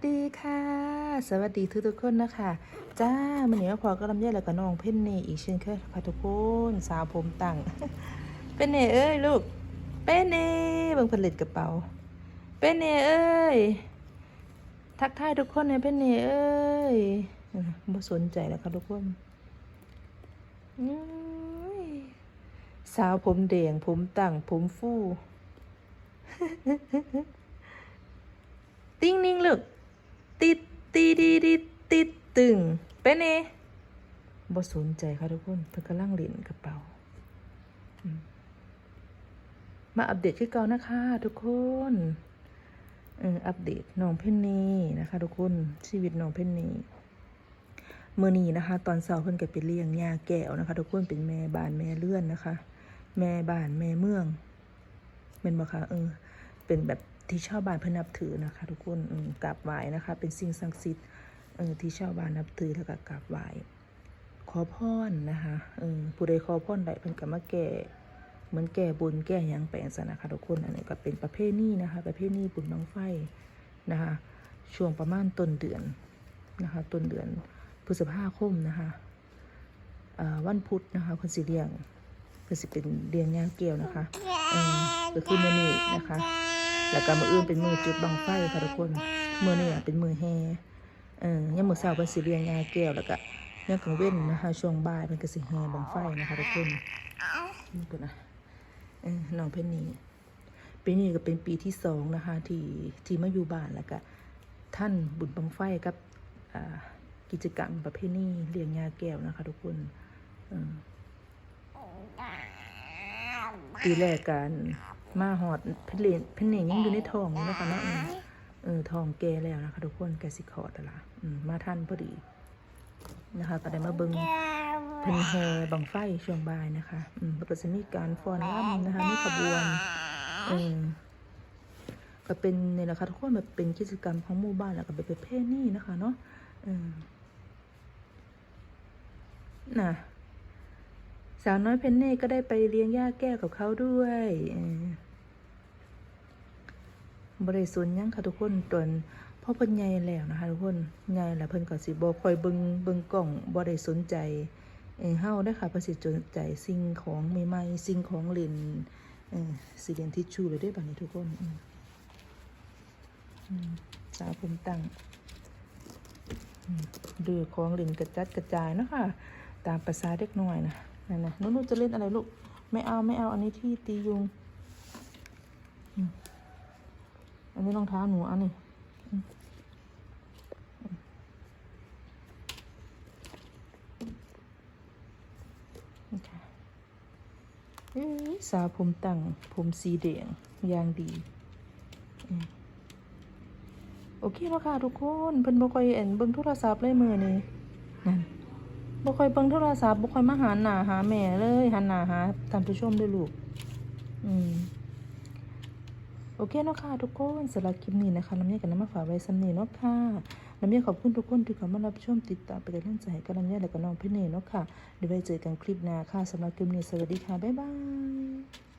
สวัสดีค่ะ สวัสดีทุกทุกคนนะคะ จ้ามันนี้มาพอก็ลำไยแล้วก็น้องเพ่นเนอีกเช่นเคยค่ะทุกคนสาวผมตั้งเป็นเนเอ้ยลูกเป็นเนเบิ่งผลิตกระเป๋าเป็นเนเอ้ยทักทายทุกคนในเป็นเนเอ้ยบ่สนใจแล้วค่ะทุกคนสาวผมแดงผมตั้งผมฟู ติ้งนิ่งลูก ติดตีดีดีติดตึงเป็นเอบ่สนใจค่ะทุกคนเพิ่นกำลังเล่นกระเป๋ามมาอัปเดตคือเก่านะคะ ทุกคนเอออัปเดตน้องเพนนีนะคะ ทุกคนชีวิตน้องเพนนีเมื่อนี้นะคะ ตอนเช้าเพิ่นก็ไปเลี้ยงยาแก้วนะคะ ทุกคนเป็นแม่บ้านแม่เลื่อนนะคะ แม่บ้านแม่เมืองเป็นบ่คะเออเป็นแบบ ที่ชาวบ้านเพิ่นนับถือนะคะ ทุกคนกราบไหว้นะคะ เป็นสิ่งศักดิ์สิทธิ์เออที่ชาวบ้านนับถือแล้วก็กราบไหว้ขอพรนะคะเออผู้ใดขอพรได้เพิ่นก็มาแก่เหมือนแก่บุญแก่ยังแปลงซะนะคะทุกคนอันนี้ก็เป็นประเพณีนะคะ ประเพณีบุญบังไฟนะคะช่วงประมาณต้นเดือนนะคะต้นเดือนพฤษภาคมนะคะวันพุธนะคะเพิ่นสิเลียงเพิ่นสิเป็นเลียงยางเกลียวนะคะก็คือมื้อนี้นะคะ แล้วก็มืออื่นเป็นมือจุดบังไฟค่ะทุกคนมือนี่เป็นมือแฮเออยามมือเช้าเป็นสิเรียงงาแก้วแล้วก็ยามกลางเว้นนะคะช่วงบ่ายเป็นก็สิแฮบังไฟนะคะทุกคนนี่ก่อนนะเออน้องเพนนี่ปีนี้ก็เป็นปีที่สองนะคะที่ที่มาอยู่บ้านแล้วก็ท่านบุญบังไฟกับกิจกรรมประเพณีเลี้ยงงาแก้วนะคะ ทุกคนปีแรกกัน มาหอดเพนเลนเพนเนงยังอยู่ในท้องอยู่นะคะเนาะอืมเออท้องแก่แล้วนะคะ ทุกคนแกสิคลอดแล้วล่ะอืมมาทันพอดีนะคะก็ได้มาเบิงเพนแฮบังไฟช่วงบ่ายนะคะอืมแล้วก็จะมีการฟ้อนร่ำนะคะมีขบวนเออก็เป็นนี่แหละค่ะทุกคนแบบเป็นกิจกรรมของหมู่บ้านแล้วก็เป็นประเพณีนะคะ เนาะเออน่ะ สาวน้อยเพนเน่ก็ได้ไปเลี้ยงย่าแก้วกับเขาด้วยบริสุทธิ์ยังค่ะทุกคนตอนพ่อเพิ่นใหญ่แล้วนะคะทุกคนใหญ่แล้วเพิ่นก็สิบ่คอยเบิงเบิงกล้องบ่ได้สนใจเออเฮาได้ค่ะเพิ่นสิสนใจสิ่งของใหม่ๆสิ่งของเล่นเออสิเล่นทิชชู่เลยเด้อบัดนี้ทุกคนสาวผมตั้งดื้อของเล่นกระจัดกระจายเนาะค่ะตามภาษาเด็กน้อยนะ นั่นนะนุ่นจะเล่นอะไรลูก ไม่เอาไม่เอาอันนี้ที่ตียุง อันนี้รองเท้าหนูอันนี้อืมอืมนี่ค่ะเอ้ยสาวผมตั้งผมสีแดงยางดี โอเคแล้วค่ะทุกคน เพิ่นบ่ค่อยเอ็นเบิ่งโทรศัพท์เลยมือนี่นั่น บ่ค่อยเบิ่งโทรศัพท์บ่ค่อยมาหาหน้าหาแม่เลยหันหน้าหาท่านผู้ชมด้วยลูก อืมโอเคเนาะค่ะทุกคนสำหรับคลิปนี้นะคะน้ำเยกับน้ำมาฝากไว้สำนีเนาะค่ะน้ำเยขอบคุณทุกคนที่เข้ามารับชมติดตามเป็นกำลังใจให้กับน้ำเยและก็น้องพี่เนเนาะค่ะเดี๋ยวไว้เจอกันคลิปหน้าค่ะสำหรับคลิปนี้สวัสดีค่ะบ๊ายบาย